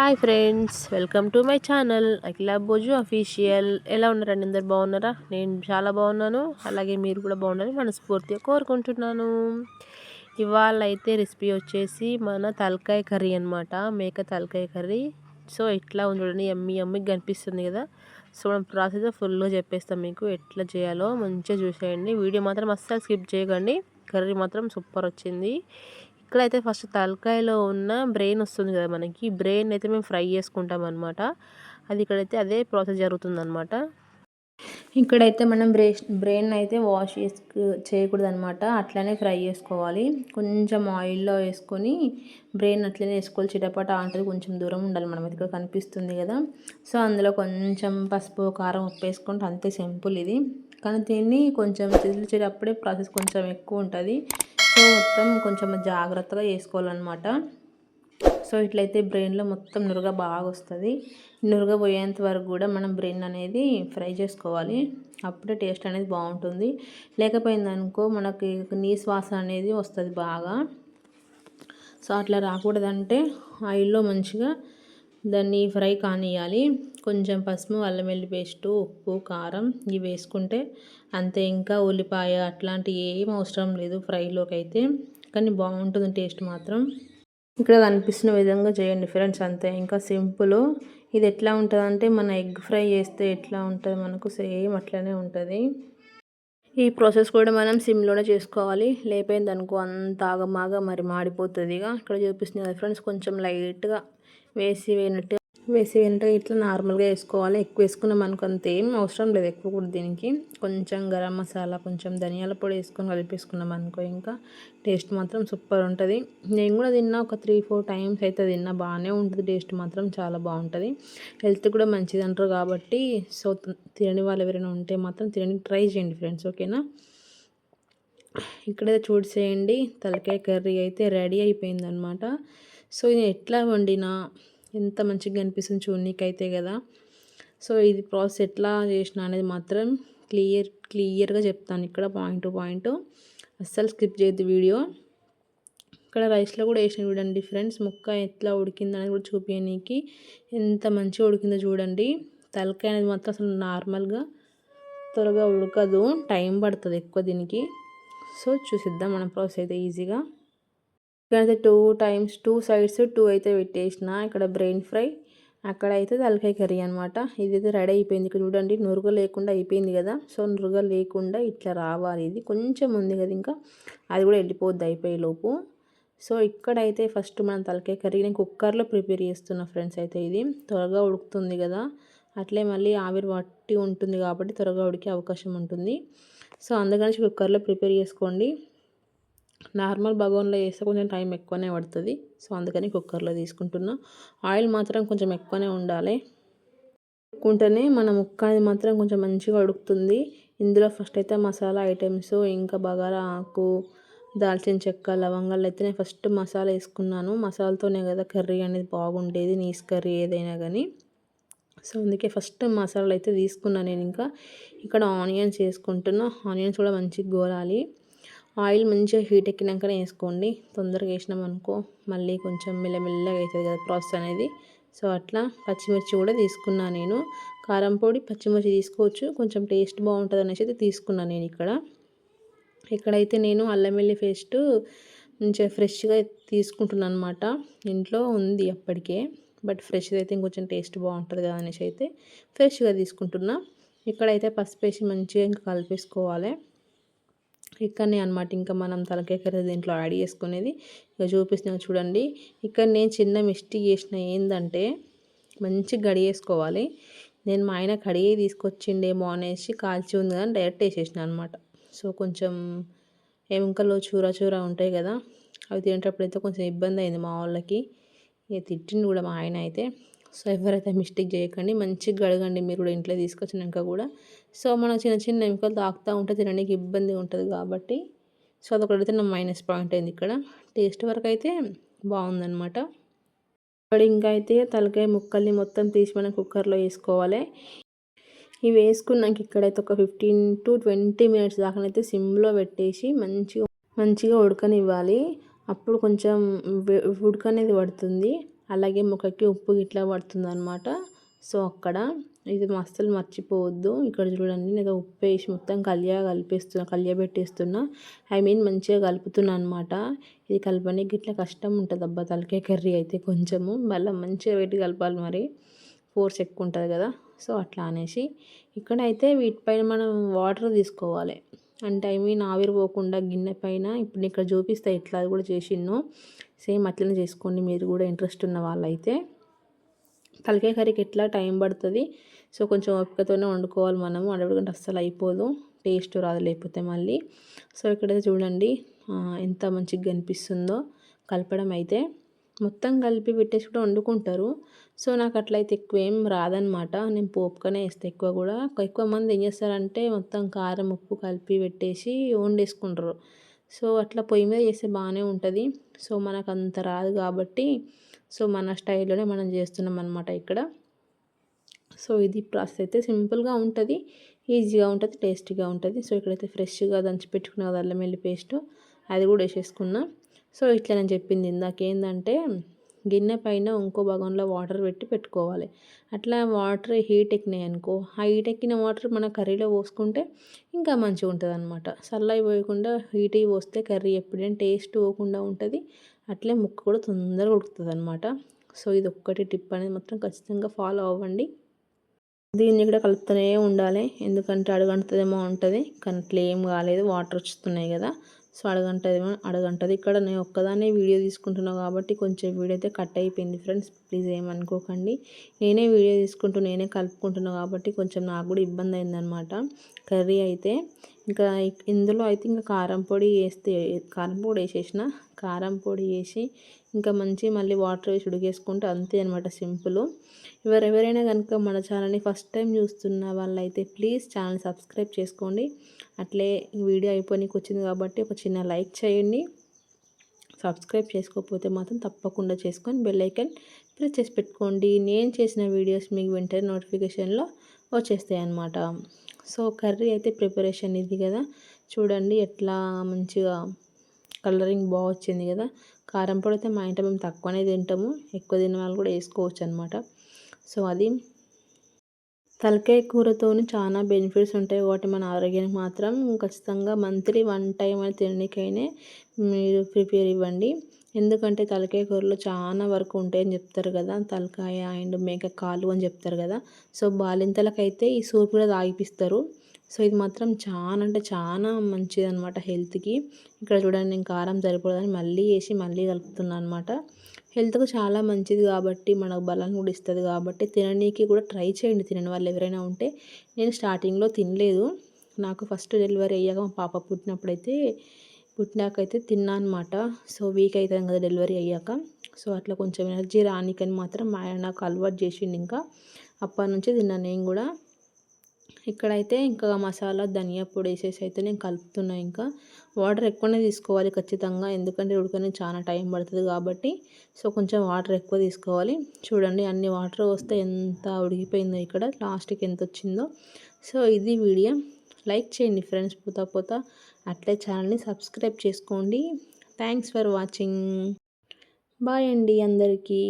Hi friends welcome to my channel. Akhila Boju official. ఎలా ఉన్నారండి అందరు? బాగున్నారా? నేను చాలా బాగున్నాను. అలాగే మీరు కూడా బాగున్నారని మనస్ఫూర్తిగా కోరుకుంటున్నాను. ఇవాళ అయితే రెసిపీ వచ్చేసి మన తలకాయ కర్రీ అనమాట మేక తలకాయ కర్రీ. సో ఎట్లా ఉంది చూడండి. ఎమ్మి ఎమ్మికి కనిపిస్తుంది కదా. సో మనం ప్రాసెస్ ఫుల్గా చెప్పేస్తాం మీకు. ఎట్లా చేయాలో మంచిగా చూసేయండి. వీడియో మాత్రం అస్సలు స్కిప్ చేయకండి. కర్రీ మాత్రం సూపర్ వచ్చింది. ఇక్కడైతే ఫస్ట్ తలకాయలో ఉన్న బ్రెయిన్ వస్తుంది కదా మనకి. బ్రెయిన్ అయితే మేము ఫ్రై చేసుకుంటాం అనమాట అది ఇక్కడైతే అదే ప్రాసెస్ జరుగుతుంది అనమాట ఇక్కడైతే మనం బ్రే బ్రెయిన్ అయితే వాష్ చేసుకు చేయకూడదు అనమాట అట్లనే ఫ్రై చేసుకోవాలి. కొంచెం ఆయిల్లో వేసుకొని బ్రెయిన్ అట్లనే వేసుకోవాలి. చిటపట అంటది కొంచెం దూరం ఉండాలి. మనం ఇక్కడ కనిపిస్తుంది కదా. సో అందులో కొంచెం పసుపు కారం ఉప్పు వేసుకుంటే అంతే సింపుల్ ఇది. కానీ దీన్ని కొంచెం చేసేటప్పుడే ప్రాసెస్ కొంచెం ఎక్కువ ఉంటుంది. సో మొత్తం కొంచెం జాగ్రత్తగా చేసుకోవాలన్నమాట. సో ఇట్లయితే బ్రెయిన్లో మొత్తం నురుగ బాగా వస్తుంది. నురుగ పోయేంత వరకు కూడా మనం బ్రెయిన్ అనేది ఫ్రై చేసుకోవాలి. అప్పుడే టేస్ట్ అనేది బాగుంటుంది. లేకపోయిందనుకో మనకి నీ శ్వాస అనేది వస్తుంది బాగా. సో అట్లా రాకూడదంటే ఆయిల్లో మంచిగా దాన్ని ఫ్రై కానియాలి కొంచెం పసుపు అల్లం వెల్లి పేస్టు ఉప్పు కారం ఇవి వేసుకుంటే అంతే. ఇంకా ఉల్లిపాయ అట్లాంటివి ఏం అవసరం లేదు ఫ్రైలోకి అయితే కానీ బాగుంటుంది టేస్ట్ మాత్రం. ఇక్కడ కనిపిస్తున్న విధంగా చేయండి ఫ్రెండ్స్ అంతే. ఇంకా సింపుల్. ఇది ఎట్లా ఉంటుందంటే మన ఎగ్ ఫ్రై చేస్తే ఎట్లా ఉంటుంది మనకు సేమ్ అట్లనే ఉంటుంది. ఈ ప్రాసెస్ కూడా మనం సిమ్లోనే చేసుకోవాలి. లేకపోయింది అనుకో అంత ఆగమాగా మరి మాడిపోతుంది ఇక. ఇక్కడ చూపిస్తుంది ఫ్రెండ్స్ కొంచెం లైట్గా వేసి వేయనట్టు వేసి వెంటనే ఇట్లా నార్మల్గా వేసుకోవాలి. ఎక్కువ వేసుకున్నాం మనకు అంత ఏం అవసరం లేదు. ఎక్కువ కూడా దీనికి కొంచెం గరం మసాలా కొంచెం ధనియాల పొడి వేసుకొని కలిపేసుకున్నాం అనుకో ఇంకా టేస్ట్ మాత్రం సూపర్ ఉంటుంది. నేను కూడా తిన్నా ఒక త్రీ ఫోర్ టైమ్స్ అయితే తిన్నా. బాగానే ఉంటుంది. టేస్ట్ మాత్రం చాలా బాగుంటుంది. హెల్త్ కూడా మంచిది అంటారు కాబట్టి సో తినని వాళ్ళు ఎవరైనా ఉంటే మాత్రం తినడానికి ట్రై చేయండి ఫ్రెండ్స్. ఓకేనా? ఇక్కడైతే చూసేయండి తలకాయ కర్రీ అయితే రెడీ అయిపోయిందనమాట సో ఇది ఎట్లా వండినా ఎంత మంచిగా అనిపిస్తుంది చూడనీకైతే కదా. సో ఇది ప్రాసెస్ ఎట్లా చేసిన అనేది మాత్రం క్లియర్ క్లియర్గా చెప్తాను ఇక్కడ పాయింట్ టు పాయింట్. అస్సలు స్కిప్ చేయద్దు వీడియో. ఇక్కడ రైస్లో కూడా వేసిన చూడండి ఫ్రెండ్స్ ముక్క ఎట్లా ఉడికింది అనేది కూడా చూపించడానికి ఎంత మంచిగా ఉడికిందో చూడండి. తలకాయ అనేది మాత్రం అసలు నార్మల్గా త్వరగా ఉడకదు టైం పడుతుంది ఎక్కువ దీనికి. సో చూసిద్దాం మన ప్రాసెస్ అయితే ఈజీగా. ఇక్కడైతే two times two sides two అయితే పెట్టేసిన. ఇక్కడ బ్రెయిన్ ఫ్రై అక్కడ అయితే తలకాయ కర్రీ అనమాట ఇదైతే రెడీ అయిపోయింది. ఇక్కడ చూడండి నురుగ లేకుండా అయిపోయింది కదా. సో నురుగ లేకుండా ఇట్లా రావాలి. ఇది కొంచెం ఉంది కదా ఇంకా. అది కూడా వెళ్ళిపోద్ది అయిపోయే లోపు. సో ఇక్కడైతే ఫస్ట్ మనం తలకాయ కర్రీ నేను కుక్కర్లో ప్రిపేర్ చేస్తున్నా ఫ్రెండ్స్ అయితే ఇది. త్వరగా ఉడుకుతుంది కదా. అట్లే మళ్ళీ ఆవిరి పట్టి ఉంటుంది కాబట్టి త్వరగా ఉడికే అవకాశం ఉంటుంది. సో అందుకని కుక్కర్లో ప్రిపేర్ చేసుకోండి. నార్మల్ బగోన్లో వేస్తే కొంచెం టైం ఎక్కువనే పడుతుంది. సో అందుకని కుక్కర్లో తీసుకుంటున్నా. ఆయిల్ మాత్రం కొంచెం ఎక్కువనే ఉండాలి. ఉంటేనే మన ముక్క అనేది మాత్రం కొంచెం మంచిగా ఉడుకుతుంది. ఇందులో ఫస్ట్ అయితే మసాలా ఐటమ్స్ ఇంకా బగారా ఆకు దాల్చిన చెక్క లవంగాలు అయితే నేను ఫస్ట్ మసాలా వేసుకున్నాను. మసాలాతోనే కదా కర్రీ అనేది బాగుండేది నీస్ కర్రీ ఏదైనా కానీ. సో అందుకే ఫస్ట్ మసాలాలు అయితే తీసుకున్నాను నేను ఇంకా. ఇక్కడ ఆనియన్స్ వేసుకుంటున్నా. ఆనియన్స్ కూడా మంచిగా గోరాలి ఆయిల్ మంచిగా హీట్ ఎక్కినాకనే వేసుకోండి. తొందరగా వేసినాం అనుకో మళ్ళీ కొంచెం మెల్లమెల్లగా అవుతుంది కదా ప్రాసెస్ అనేది. సో అట్లా పచ్చిమిర్చి కూడా తీసుకున్నాను నేను. కారం పొడి పచ్చిమిర్చి తీసుకోవచ్చు. కొంచెం టేస్ట్ బాగుంటుంది అనేసి అయితే తీసుకున్నాను నేను ఇక్కడ. ఇక్కడైతే నేను అల్లం వెల్లి పేస్ట్ మంచిగా ఫ్రెష్గా తీసుకుంటున్నాను అనమాట ఇంట్లో ఉంది అప్పటికే. బట్ ఫ్రెష్ అయితే ఇంకొంచెం టేస్ట్ బాగుంటుంది కదా అనేసి అయితే ఫ్రెష్గా తీసుకుంటున్నా. ఇక్కడైతే పసుపు వేసి మంచిగా ఇంకా కలిపేసుకోవాలి. ఇక్కడనే అనమాట ఇంకా మనం తలకాయ దీంట్లో యాడ్ చేసుకునేది. ఇక చూపిస్తున్నా చూడండి. ఇక్కడ నేను చిన్న మిస్టేక్ చేసిన ఏంటంటే మంచి గడియేసుకోవాలి నేను మా ఆయన కడిగి తీసుకొచ్చిండేమో అనేసి కాల్చి ఉంది కానీ డైరెక్ట్ వేసేసిన అనమాట సో కొంచెం ఎముకలో చూర చూర ఉంటాయి కదా అవి తినేటప్పుడు అయితే కొంచెం ఇబ్బంది అయింది మా వాళ్ళకి. ఇక తిట్టిండు కూడా మా ఆయన అయితే. సో ఎవరైతే మిస్టేక్ చేయకండి మంచిగా గడగండి మీరు కూడా ఇంట్లో తీసుకొచ్చినాక కూడా. సో మనం చిన్న చిన్న ఎముకలు తాకుతూ ఉంటే తినడానికి ఇబ్బంది ఉంటుంది కాబట్టి. సో అదొకటైతే నా మైనస్ పాయింట్ అయింది ఇక్కడ. టేస్ట్ వరకు అయితే బాగుందనమాట ఇక్కడ ఇంకా అయితే తలకాయ ముక్కల్ని మొత్తం తీసి మనం కుక్కర్లో వేసుకోవాలి. ఇవి వేసుకున్నాక ఇక్కడైతే ఒక ఫిఫ్టీన్ టు ట్వంటీ మినిట్స్ దాకానైతే సిమ్లో పెట్టేసి మంచిగా మంచిగా ఉడకనివ్వాలి. అప్పుడు కొంచెం ఉడకనేది పడుతుంది. అలాగే ముఖకి ఉప్పు ఇట్లా పడుతుంది అనమాట సో అక్కడ ఇది అస్సలు మర్చిపోవద్దు. ఇక్కడ చూడండి నేను ఉప్పు వేసి మొత్తం కలియా కలిపేస్తున్నా కలియా పెట్టేస్తున్నా. ఐ మీన్ మంచిగా కలుపుతున్నా అనమాట ఇది కలపడానికి ఇట్లా కష్టం ఉంటుంది అబ్బా తలకాయ కర్రీ అయితే కొంచెము. మళ్ళీ మంచిగా పెట్టి కలపాలి మరి. ఫోర్స్ ఎక్కువ ఉంటుంది కదా. సో అట్లా అనేసి ఇక్కడైతే వీటిపైన మనం వాటర్ తీసుకోవాలి. అంటే ఐ మీన్ ఆవిరి పోకుండా గిన్నె పైన ఇప్పుడు ఇక్కడ చూపిస్తా ఇట్లా కూడా చేసిన్నో సేమ్ అట్లనే చేసుకోండి మీరు కూడా ఇంట్రెస్ట్ ఉన్న వాళ్ళైతే. తలకాయ కర్రీకి ఎట్లా టైం పడుతుంది? సో కొంచెం ఓపికతోనే వండుకోవాలి మనము. అడగంటే అస్సలు అయిపోదు. టేస్ట్ రాదు లేకపోతే మళ్ళీ. సో ఇక్కడైతే చూడండి ఎంత మంచిగా కనిపిస్తుందో. కలపడం అయితే. మొత్తం కలిపి పెట్టేసి కూడా వండుకుంటారు. సో నాకు అట్లయితే ఎక్కువ ఏం రాదనమాట నేను పోపుకనే వేస్తే ఎక్కువ కూడా. ఎక్కువ మంది ఏం చేస్తారంటే మొత్తం కారం ఉప్పు కలిపి పెట్టేసి వండేసుకుంటారు. సో అట్లా పొయ్యి మీద చేస్తే బాగానే ఉంటుంది. సో మనకు అంత రాదు కాబట్టి సో మన స్టైల్లోనే మనం చేస్తున్నాం అనమాట ఇక్కడ. సో ఇది ప్రాసెస్ అయితే సింపుల్గా ఉంటుంది ఈజీగా ఉంటుంది టేస్టీగా ఉంటుంది. సో ఇక్కడైతే ఫ్రెష్గా దంచి పెట్టుకున్న కదా అల్లం వెల్లి పేస్ట్ అది కూడా వేసేసుకున్నా. సో ఇట్లా నేను చెప్పింది ఇందాక ఏంటంటే గిన్నె పైన ఇంకో భాగంలో వాటర్ పెట్టి పెట్టుకోవాలి. అట్లా వాటర్ హీట్ ఎక్కినాయి అనుకో ఆ హీట్ ఎక్కిన వాటర్ మన కర్రీలో పోసుకుంటే ఇంకా మంచిగా ఉంటుంది అనమాట చల్లయి పోయకుండా హీట్ పోస్తే కర్రీ ఎప్పుడైనా టేస్ట్ పోకుండా ఉంటుంది. అట్లే ముక్క కూడా తొందరగా ఉడుకుతుంది అనమాట సో ఇది ఒక్కటి టిప్ అనేది మాత్రం ఖచ్చితంగా ఫాలో అవ్వండి. దీన్ని కూడా కలుపుతూనే ఉండాలి. ఎందుకంటే అడుగంటదేమో ఉంటుంది. కానీ అట్లా ఏం కాలేదు. వాటర్ వస్తున్నాయి కదా. సో అడగంటది అడగంటది. ఇక్కడ నేను ఒక్కదాన్నే వీడియో తీసుకుంటున్నాను కాబట్టి కొంచెం వీడియో అయితే కట్ అయిపోయింది ఫ్రెండ్స్. ప్లీజ్ ఏమనుకోకండి. నేనే వీడియో తీసుకుంటూ నేనే కలుపుకుంటున్నాను కాబట్టి కొంచెం నాకు కూడా ఇబ్బంది అయిందనమాట కర్రీ అయితే ఇంకా ఇందులో అయితే ఇంకా కారం పొడి వేస్తే కారం పొడి వేసేసిన కారం పొడి వేసి ఇంకా మంచి మళ్ళీ వాటర్ వేసి ఉడికేసుకుంటే అంతే అనమాట సింపుల్. ఎవరెవరైనా కనుక మన ఛానల్ని ఫస్ట్ టైం చూస్తున్న వాళ్ళైతే ప్లీజ్ ఛానల్ సబ్స్క్రైబ్ చేసుకోండి. అట్లే వీడియో అయిపోయినకి వచ్చింది కాబట్టి ఒక చిన్న లైక్ చేయండి. సబ్స్క్రైబ్ చేసుకోకపోతే మాత్రం తప్పకుండా చేసుకొని బెల్ ఐకన్ ప్రెస్ చేసి పెట్టుకోండి. నేను చేసిన వీడియోస్ మీకు వెంటనే నోటిఫికేషన్లో వచ్చేస్తాయి అన్నమాట సో కర్రీ అయితే ప్రిపరేషన్ ఇది కదా. చూడండి ఎట్లా మంచిగా కలరింగ్ బాగా వచ్చింది కదా. కారం పొడి అయితే మా ఇంట్లో మేము తక్కువనే తింటాము. ఎక్కువ తిన్న వాళ్ళు కూడా వేసుకోవచ్చు అనమాట సో అది తలకాయ కూరతో చాలా బెనిఫిట్స్ ఉంటాయి. కాబట్టి మన ఆరోగ్యానికి మాత్రం ఖచ్చితంగా మంత్లీ వన్ టైం అని తినడానికైనా మీరు ప్రిపేర్ ఇవ్వండి. ఎందుకంటే తలకాయ కూరలో చాలా వరకు ఉంటాయని చెప్తారు కదా. తలకాయ అండ్ మేక కాలు అని చెప్తారు కదా. సో బాలింతలకైతే ఈ సూప్ కూడా తాగిపిస్తారు. సో ఇది మాత్రం చాలా అంటే చాలా మంచిది అనమాట హెల్త్కి. ఇక్కడ చూడండి నేను కారం సరిపోదని మళ్ళీ వేసి మళ్ళీ కలుపుతున్నాను అనమాట హెల్త్కు చాలా మంచిది కాబట్టి మనకు బలం కూడా ఇస్తుంది కాబట్టి తిననీకి కూడా ట్రై చేయండి తినని వాళ్ళు ఎవరైనా ఉంటే. నేను స్టార్టింగ్లో తినలేదు. నాకు ఫస్ట్ డెలివరీ అయ్యాక మా పాప పుట్టినప్పుడైతే పుట్టినాకైతే తిన్నా అనమాట సో వీక్ అవుతాం కదా డెలివరీ అయ్యాక. సో అట్లా కొంచెం ఎనర్జీ రానికని మాత్రం మా ఆయన నాకు అలవాటు చేసిండు ఇంకా. అప్పటి నుంచి తిన్నాను నేను కూడా. ఇక్కడైతే ఇంకా మసాలా ధనియా పొడి వేసేసి అయితే నేను కలుపుతున్నా ఇంకా. వాటర్ ఎక్కువనే తీసుకోవాలి ఖచ్చితంగా ఎందుకంటే ఉడకనే చాలా టైం పడుతుంది కాబట్టి. సో కొంచెం వాటర్ ఎక్కువ తీసుకోవాలి. చూడండి అన్ని వాటర్ వస్తే ఎంత ఉడికిపోయిందో ఇక్కడ లాస్ట్కి ఎంత వచ్చిందో. సో ఇది వీడియో. లైక్ చేయండి ఫ్రెండ్స్ పోతా పోతా. అట్లే ఛానల్ని సబ్స్క్రైబ్ చేసుకోండి. Thanks for watching. బాయ్ అండి అందరికీ.